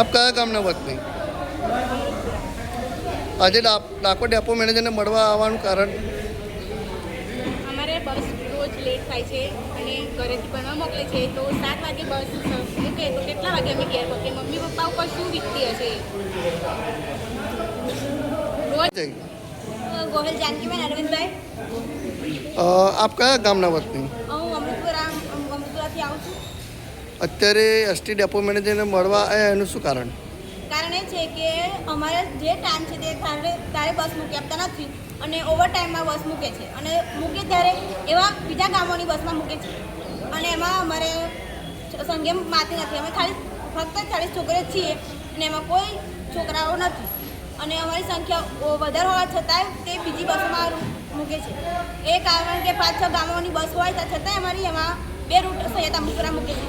આપ કયા ગામના વતની આજે ડાકોર ડેપો મેનેજરને મળવા આવવાનું કારણ? અમારે બસ રોજ લેટ થાય છે અને ઘરેથી ભણવા મોકલે છે તો સાત વાગે બસ મૂકે તો કેટલા વાગે અમે ઘેર મૂકે મમ્મી પપ્પા ઉપર શું વીતતી હશે? રોજ ગોહિલ જાનકીબેન અરવિંદભાઈ. આપ કયા ગામના વતની અત્યારે એસટી ડેપો મેનેજરને મળવા એનું શું કારણ? કારણ એ છે કે અમારે જે ટાઈમ છે તે તારે તારે બસ મૂકી આપતા નથી અને ઓવર ટાઈમમાં બસ મૂકે છે. અને મૂકે ત્યારે એવા બીજા ગામોની બસમાં મૂકે છે. અને એમાં અમારે સંગે માતી નથી. અમે ખાલી ફક્ત ચાલીસ છોકરીઓ છીએ અને એમાં કોઈ છોકરાઓ નથી. અને અમારી સંખ્યા વધારે હોવા છતાંય તે બીજી બસમાં મૂકે છે. એ કારણ કે પાંચ છ ગામોની બસ હોય છતાં અમારી એમાં બે રૂટ સૈયદ અમુકરા મૂકેલી